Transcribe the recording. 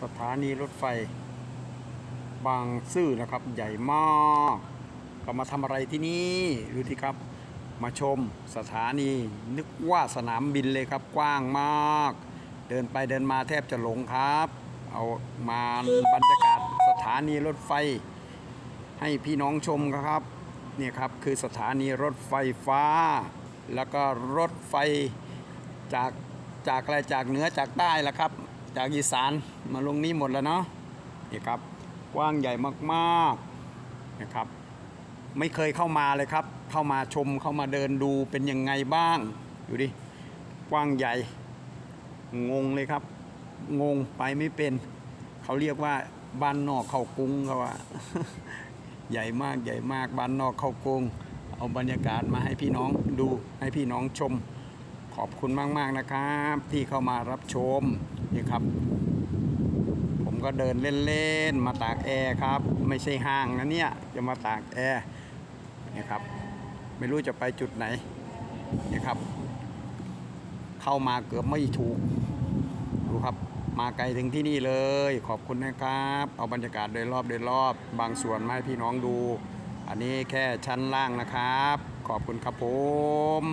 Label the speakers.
Speaker 1: สถานีรถไฟ บางซื่อนะครับ ใหญ่มากเรามาทำอะไรที่นี่ดูที่ครับ มาชมสถานี นึกว่าสนามบินเลยครับกว้างมาก เดินไปเดินมาแทบจะหลงครับ เอามาบรรยากาศสถานีรถไฟ ให้พี่น้องชมครับเนี่ยครับคือสถานีรถไฟฟ้า แล้วก็รถไฟจากจากอะไรจากเหนือจากใต้ละครับ จากอีสานมาลงนี้หมดแล้วเนาะนี่ครับกว้างใหญ่มากๆนะครับ ไม่เคยเข้ามาเลยครับ เข้ามาชมเข้ามาเดินดูเป็นยังไงบ้างดูดิกว้างใหญ่งงเลยครับ งงไปไม่เป็น เขาเรียกว่าบ้านนอกเข้ากรุงเขาว่า ใหญ่มากใหญ่มากบ้านนอกเข้ากรุงเอาบรรยากาศมาให้พี่น้องดูให้พี่น้องชม ขอบคุณมาก ๆ นะครับ ที่เข้ามารับชมนี่ครับ ผมก็เดินเล่น ๆ มาตากแอร์ครับ ไม่ใช่ห้างนะเนี่ย จะมาตากแอร์นี่ครับ ไม่รู้จะไปจุดไหนนี่ครับ เข้ามาเกือบไม่ถูก ดูครับมาไกลถึงที่นี่เลย ขอบคุณนะครับ เอาบรรยากาศโดยรอบโดยรอบบางส่วนมาให้พี่น้องดู อันนี้แค่ชั้นล่างนะครับ ขอบคุณครับผม